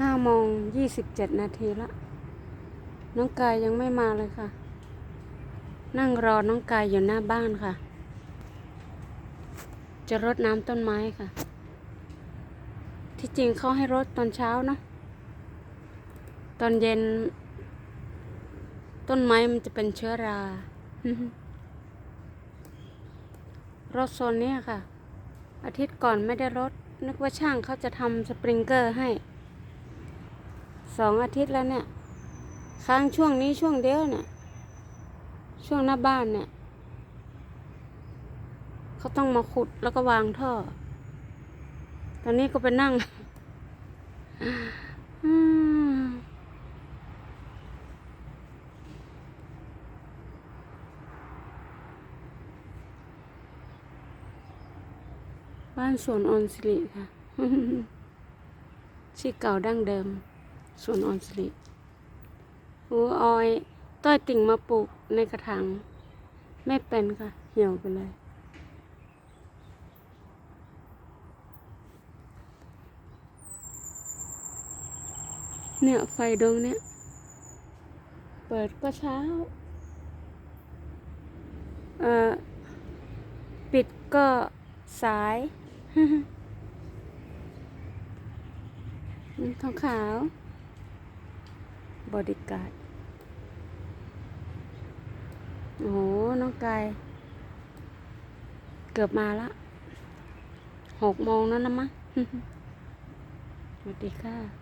ห้าโมงยี่สิบเจ็ดนาทีละ น้องกายยังไม่มาเลยค่ะ นั่งรอน้องกายอยู่หน้าบ้านค่ะ จะรดน้ำต้นไม้ค่ะ ที่จริงเขาให้รดตอนเช้านะ ตอนเย็น ต้นไม้มันจะเป็นเชื้อรารถโซนนี้ค่ะ อาทิตย์ก่อนไม่ได้รถ นึกว่าช่างเขาจะทำสปริงเกอร์ให้ สองอาทิตย์แล้วเนี่ย ค้างช่วงนี้ช่วงเดียวเนี่ย ช่วงหน้าบ้านเนี่ย เขาต้องมาขุดแล้วก็วางท่อ ตอนนี้ก็ไปนั่งบ้านสวนออนสิริค่ะ ชื่อเก่าดั้งเดิม สวนออนสิริหูออย ต้อยติ่งมาปลูกในกระถางไม่เป็นค่ะ เหี่ยวไปเลย เนี่ยไฟดวงเนี่ยเปิดก็เช้า เอ่อ ปิดก็สายขาวขาว บอดี้การ์ดโอ้โห น้องกาย เกือบมาละหกโมงแล้วนะมะ สวัสดีค่ะ